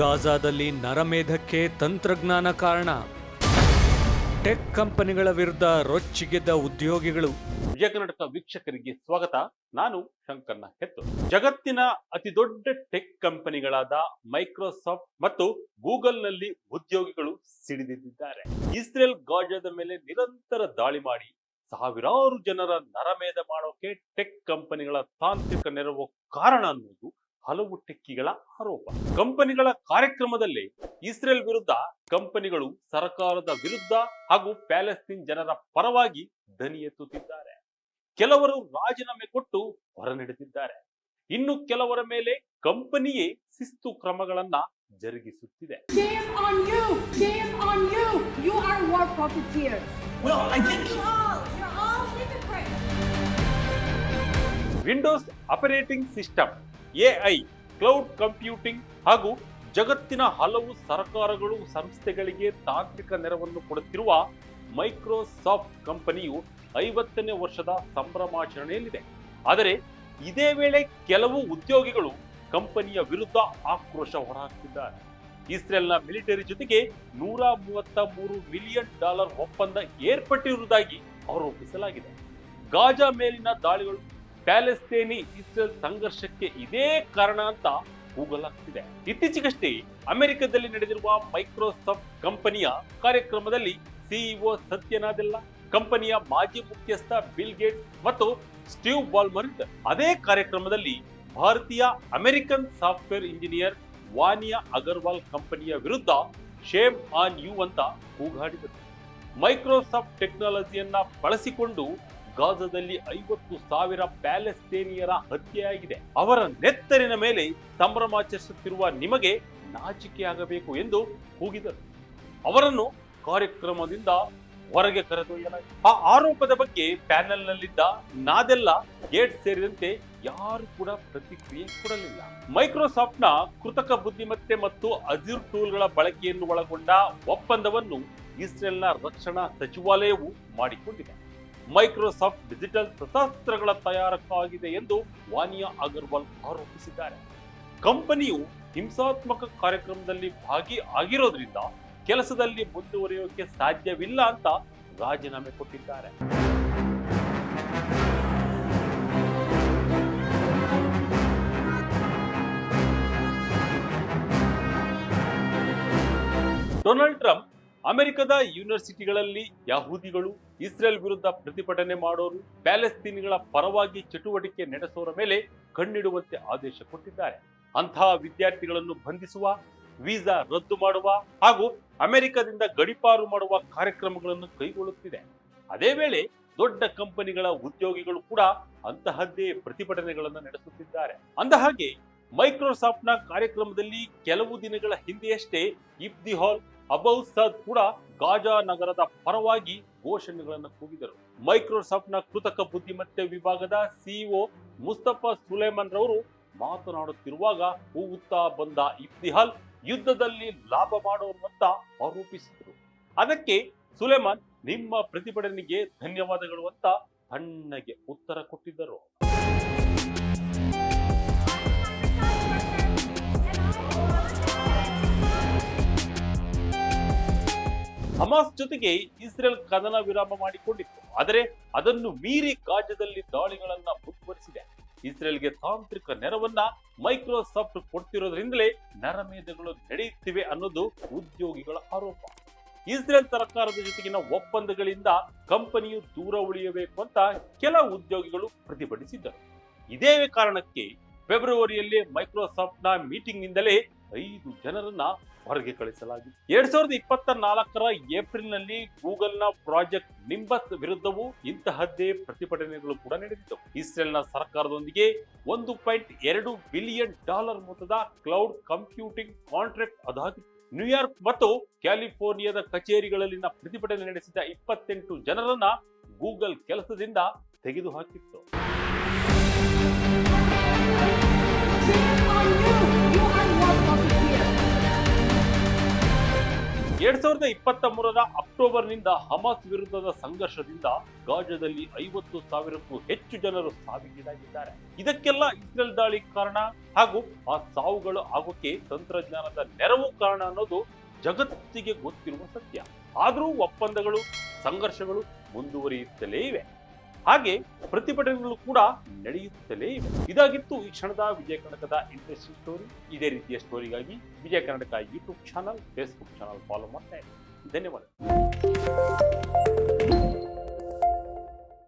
ಗಾಜಾದಲ್ಲಿ ನರಮೇಧಕ್ಕೆ ತಂತ್ರಜ್ಞಾನ ಕಾರಣ. ಟೆಕ್ ಕಂಪನಿಗಳ ವಿರುದ್ಧ ರೊಚ್ಚಿಗೆದ್ದ ಉದ್ಯೋಗಿಗಳು. ವಿಜಯ ಕರ್ನಾಟಕ ವೀಕ್ಷಕರಿಗೆ ಸ್ವಾಗತ. ನಾನು ಶಂಕರ್ನ ಹೆತ್ತು. ಜಗತ್ತಿನ ಅತಿ ದೊಡ್ಡ ಟೆಕ್ ಕಂಪನಿಗಳಾದ ಮೈಕ್ರೋಸಾಫ್ಟ್ ಮತ್ತು ಗೂಗಲ್ನಲ್ಲಿ ಉದ್ಯೋಗಿಗಳು ಸಿಡಿದಿದ್ದಾರೆ. ಇಸ್ರೇಲ್ ಗಾಜಾದ ಮೇಲೆ ನಿರಂತರ ದಾಳಿ ಮಾಡಿ ಸಾವಿರಾರು ಜನರ ನರಮೇಧ ಮಾಡೋಕೆ ಟೆಕ್ ಕಂಪನಿಗಳ ತಾಂತ್ರಿಕ ನೆರವು ಕಾರಣ ಅನ್ನೋದು ಹಲವು ಟೆಕ್ಕಿಗಳ ಆರೋಪ ಕಂಪನಿಗಳ ಕಾರ್ಯಕ್ರಮದಲ್ಲಿ ಇಸ್ರೇಲ್ ವಿರುದ್ಧ ಕಂಪನಿಗಳು ಸರ್ಕಾರದ ವಿರುದ್ಧ ಹಾಗೂ ಪ್ಯಾಲೆಸ್ತೀನ್ ಜನರ ಪರವಾಗಿ ದನಿ ಎತ್ತುತ್ತಿದ್ದಾರೆ ಕೆಲವರು ರಾಜೀನಾಮೆ ಕೊಟ್ಟು ಹೊರನಡೆದಿದ್ದಾರೆ ಇನ್ನು ಕೆಲವರ ಮೇಲೆ ಕಂಪನಿಯೇ ಶಿಸ್ತು ಕ್ರಮಗಳನ್ನ ಜರುಗಿಸುತ್ತಿದೆ Shame on you! Shame on you! You are war profiteers. Well, I think You're all, hypocrites. Windows operating system AI, cloud computing ಹಾಗೂ ಜಗತ್ತಿನ ಹಲವು ಸರ್ಕಾರಗಳು ಸಂಸ್ಥೆಗಳಿಗೆ ತಾಂತ್ರಿಕ ನೆರವನ್ನು ಕೊಡುತ್ತಿರುವ ಮೈಕ್ರೋಸಾಫ್ಟ್ ಕಂಪನಿಯು ಐವತ್ತನೇ ವರ್ಷದ ಸಂಭ್ರಮಾಚರಣೆಯಲ್ಲಿದೆ. ಆದರೆ ಇದೇ ವೇಳೆ ಕೆಲವು ಉದ್ಯೋಗಿಗಳು ಕಂಪನಿಯ ವಿರುದ್ಧ ಆಕ್ರೋಶ ಹೊರಹಾಕುತ್ತಿದ್ದಾರೆ ಇಸ್ರೇಲ್ನ ಮಿಲಿಟರಿ ಜೊತೆಗೆ ನೂರ ಮೂವತ್ತ ಮೂರು ಮಿಲಿಯನ್ ಡಾಲರ್ ಒಪ್ಪಂದ ಏರ್ಪಟ್ಟಿರುವುದಾಗಿ ಆರೋಪಿಸಲಾಗಿದೆ. ಗಾಜಾ ಮೇಲಿನ ದಾಳಿಗಳು ಪ್ಯಾಲೆಸ್ತೇನಿ ಇಸ್ರೇಲ್ ಸಂಘರ್ಷಕ್ಕೆ ಇದೇ ಕಾರಣ ಅಂತ ಕೂಗಲಾಗ್ತಿದೆ ಇತ್ತೀಚೆಗಷ್ಟೇ ಅಮೆರಿಕದಲ್ಲಿ ನಡೆದಿರುವ ಮೈಕ್ರೋಸಾಫ್ಟ್ ಕಂಪನಿಯ ಕಾರ್ಯಕ್ರಮದಲ್ಲಿ ಸಿಇಒ ಸತ್ಯನಾದೆಲ್ಲ, ಕಂಪನಿಯ ಮಾಜಿ ಮುಖ್ಯಸ್ಥ ಬಿಲ್ ಗೇಟ್ ಮತ್ತು ಸ್ಟೀವ್ ಬಾಲ್ಮರ್ ಅದೇ ಕಾರ್ಯಕ್ರಮದಲ್ಲಿ ಭಾರತೀಯ American software engineer Vaniya Agarwal ಕಂಪನಿಯ ವಿರುದ್ಧ ಶೇಮ್ ಆನ್ ಯು ಅಂತ ಕೂಗಾಡಿದರು. ಮೈಕ್ರೋಸಾಫ್ಟ್ ಟೆಕ್ನಾಲಜಿಯನ್ನ ಬಳಸಿಕೊಂಡು ಗಾಜಾದಲ್ಲಿ ಐವತ್ತು ಸಾವಿರ ಪ್ಯಾಲೆಸ್ತೇನಿಯರ ಹತ್ಯೆಯಾಗಿದೆ. ಅವರ ನೆತ್ತರಿನ ಮೇಲೆ ಸಂಭ್ರಮಾಚರಿಸುತ್ತಿರುವ ನಿಮಗೆ ನಾಚಿಕೆಯಾಗಬೇಕು ಎಂದು ಕೂಗಿದರು. ಅವರನ್ನು ಕಾರ್ಯಕ್ರಮದಿಂದ ಹೊರಗೆ ಕರೆದೊಯ್ಯಲಾಗಿದೆ ಆ ಆರೋಪದ ಬಗ್ಗೆ ಪ್ಯಾನೆಲ್ನಲ್ಲಿದ್ದ ನಾದೆಲ್ಲ ಗೇಟ್ ಸೇರಿದಂತೆ ಯಾರು ಕೂಡ ಪ್ರತಿಕ್ರಿಯೆ ಕೊಡಲಿಲ್ಲ. ಮೈಕ್ರೋಸಾಫ್ಟ್ನ ಕೃತಕ ಬುದ್ಧಿಮತ್ತೆ ಮತ್ತು ಅಜಿರ್ ಟೂಲ್ಗಳ ಬಳಕೆಯನ್ನು ಒಳಗೊಂಡ ಒಪ್ಪಂದವನ್ನು ಇಸ್ರೇಲ್ನ ರಕ್ಷಣಾ ಸಚಿವಾಲಯವು ಮಾಡಿಕೊಂಡಿದೆ. ಮೈಕ್ರೋಸಾಫ್ಟ್ ಡಿಜಿಟಲ್ ಶಸ್ತ್ರಾಸ್ತ್ರಗಳ ತಯಾರಕವಾಗಿದೆ ಎಂದು ವಾನಿಯಾ ಅಗರ್ವಾಲ್ ಆರೋಪಿಸಿದ್ದಾರೆ. ಕಂಪನಿಯು ಹಿಂಸಾತ್ಮಕ ಕಾರ್ಯಕ್ರಮದಲ್ಲಿ ಭಾಗಿ ಆಗಿರೋದ್ರಿಂದ ಕೆಲಸದಲ್ಲಿ ಮುಂದುವರಿಯೋಕೆ ಸಾಧ್ಯವಿಲ್ಲ ಅಂತ ರಾಜೀನಾಮೆ ಕೊಟ್ಟಿದ್ದಾರೆ. ಡೊನಾಲ್ಡ್ ಟ್ರಂಪ್ ಅಮೆರಿಕದ ಯೂನಿವರ್ಸಿಟಿಗಳಲ್ಲಿ ಯಹೂದಿಗಳು ಇಸ್ರೇಲ್ ವಿರುದ್ಧ ಪ್ರತಿಭಟನೆ ಮಾಡೋರು ಪ್ಯಾಲೆಸ್ತೀನಿಗಳ ಪರವಾಗಿ ಚಟುವಟಿಕೆ ನಡೆಸೋರ ಮೇಲೆ ಕಣ್ಣಿಡುವಂತೆ ಆದೇಶ ಕೊಟ್ಟಿದ್ದಾರೆ. ಅಂತಹ ವಿದ್ಯಾರ್ಥಿಗಳನ್ನು ಬಂಧಿಸುವ, ವೀಸಾ ರದ್ದು ಮಾಡುವ ಹಾಗೂ ಅಮೆರಿಕದಿಂದ ಗಡಿಪಾರು ಮಾಡುವ ಕಾರ್ಯಕ್ರಮಗಳನ್ನು ಕೈಗೊಳ್ಳುತ್ತಿದೆ. ಅದೇ ವೇಳೆ ದೊಡ್ಡ ಕಂಪನಿಗಳ ಉದ್ಯೋಗಿಗಳು ಕೂಡ ಅಂತಹದ್ದೇ ಪ್ರತಿಭಟನೆಗಳನ್ನು ನಡೆಸುತ್ತಿದ್ದಾರೆ. ಅಂದಹಾಗೆ ಮೈಕ್ರೋಸಾಫ್ಟ್ನ ಕಾರ್ಯಕ್ರಮದಲ್ಲಿ ಕೆಲವು ದಿನಗಳ ಹಿಂದೆಯಷ್ಟೇ ಇಫ್ದಿ ಹಾಲ್ ಅಬೌ ಸದ್ ಕೂಡ ಗಾಜಾ ನಗರದ ಪರವಾಗಿ ಘೋಷಣೆಗಳನ್ನು ಕೂಗಿದರು. ಮೈಕ್ರೋಸಾಫ್ಟ್ನ ಕೃತಕ ಬುದ್ಧಿಮತ್ತೆ ವಿಭಾಗದ ಸಿಇಒ ಮುಸ್ತಫಾ ಸುಲೇಮನ್ ರವರು ಮಾತನಾಡುತ್ತಿರುವಾಗ ಹೂವುತ್ತಾ ಬಂದ ಇಫ್ತಿಹಾಲ್ ಯುದ್ಧದಲ್ಲಿ ಲಾಭ ಮಾಡೋರು ಅಂತ ಆರೋಪಿಸಿದರು. ಅದಕ್ಕೆ ಸುಲೇಮಾನ್, ನಿಮ್ಮ ಪ್ರತಿಭಟನೆಗೆ ಧನ್ಯವಾದಗಳು ಅಂತ ತಣ್ಣಗೆ ಉತ್ತರ ಕೊಟ್ಟಿದ್ದರು. ಹಮಾಸ್ ಜೊತೆಗೆ ಇಸ್ರೇಲ್ ಕದನ ವಿರಾಮ ಮಾಡಿಕೊಂಡಿತ್ತು. ಆದರೆ ಅದನ್ನು ಮೀರಿ ಗಾಜದಲ್ಲಿ ದಾಳಿಗಳನ್ನ ಮುಂದುವರಿಸಿದೆ. ಇಸ್ರೇಲ್ಗೆ ತಾಂತ್ರಿಕ ನೆರವನ್ನ ಮೈಕ್ರೋಸಾಫ್ಟ್ ಕೊಡ್ತಿರೋದ್ರಿಂದಲೇ ನರಮೇಧಗಳು ನಡೆಯುತ್ತಿವೆ ಅನ್ನೋದು ಉದ್ಯೋಗಿಗಳ ಆರೋಪ. ಇಸ್ರೇಲ್ ಸರ್ಕಾರದ ಜೊತೆಗಿನ ಒಪ್ಪಂದಗಳಿಂದ ಕಂಪನಿಯು ದೂರ ಉಳಿಯಬೇಕು ಅಂತ ಕೆಲ ಉದ್ಯೋಗಿಗಳು ಪ್ರತಿಭಟಿಸಿದ್ದರು. ಇದೇ ಕಾರಣಕ್ಕೆ ಫೆಬ್ರವರಿಯಲ್ಲಿ ಮೈಕ್ರೋಸಾಫ್ಟ್ನ ಮೀಟಿಂಗ್ನಿಂದಲೇ ಐದು ಜನರನ್ನ ಹೊರಗೆ ಕಳಿಸಲಾಗಿದೆ. ಎರಡ್ ಸಾವಿರದ ಇಪ್ಪತ್ತ ನಾಲ್ಕರ ಏಪ್ರಿಲ್ನಲ್ಲಿ ಗೂಗಲ್ನ ಪ್ರಾಜೆಕ್ಟ್ ನಿಂಬಸ್ ವಿರುದ್ಧವೂ ಇಂತಹದ್ದೇ ಪ್ರತಿಭಟನೆಗಳು ಕೂಡ ನಡೆದಿದ್ದವು. ಇಸ್ರೇಲ್ನ ಸರ್ಕಾರದೊಂದಿಗೆ ಒಂದು ಪಾಯಿಂಟ್ ಎರಡು ಬಿಲಿಯನ್ ಡಾಲರ್ ಮೊತ್ತದ ಕ್ಲೌಡ್ ಕಂಪ್ಯೂಟಿಂಗ್ ಕಾಂಟ್ರಾಕ್ಟ್ ಅದಾಗಿತ್ತು. ನ್ಯೂಯಾರ್ಕ್ ಮತ್ತು ಕ್ಯಾಲಿಫೋರ್ನಿಯಾದ ಕಚೇರಿಗಳಲ್ಲಿನ ಪ್ರತಿಭಟನೆ ನಡೆಸಿದ ಇಪ್ಪತ್ತೆಂಟು ಜನರನ್ನ ಗೂಗಲ್ ಕೆಲಸದಿಂದ ತೆಗೆದುಹಾಕಿತ್ತು. ಎರಡ್ ಸಾವಿರದ ಇಪ್ಪತ್ತ ಮೂರರ ಅಕ್ಟೋಬರ್ನಿಂದ ಹಮಾಸ್ ವಿರುದ್ಧದ ಸಂಘರ್ಷದಿಂದ ಗಾಜದಲ್ಲಿ ಐವತ್ತು ಸಾವಿರಕ್ಕೂ ಹೆಚ್ಚು ಜನರು ಸಾವಿಗೀಡಾಗಿದ್ದಾರೆ. ಇದಕ್ಕೆಲ್ಲ ಇಸ್ರೇಲ್ ದಾಳಿ ಕಾರಣ ಹಾಗೂ ಆ ಸಾವುಗಳು ಆಗೋಕೆ ತಂತ್ರಜ್ಞಾನದ ನೆರವು ಕಾರಣ ಅನ್ನೋದು ಜಗತ್ತಿಗೆ ಗೊತ್ತಿರುವ ಸತ್ಯ. ಆದರೂ ಒಪ್ಪಂದಗಳು, ಸಂಘರ್ಷಗಳು ಮುಂದುವರಿಯುತ್ತಲೇ ಇವೆ. ಹಾಗೆ ಪ್ರತಿಭಟನೆಗಳು ಕೂಡ ನಡೆಯುತ್ತಲೇ ಇವೆ. ಇದಾಗಿತ್ತು ಈ ಕ್ಷಣದ ವಿಜಯ ಕರ್ನಾಟಕದ ಇಂಟ್ರೆಸ್ಟಿಂಗ್ ಸ್ಟೋರಿ ಇದೇ ರೀತಿಯ ಸ್ಟೋರಿಗಾಗಿ Vijaya Karnataka YouTube channel Facebook channel follow ಮಾಡ್ತಾ ಇರಿ. ಧನ್ಯವಾದ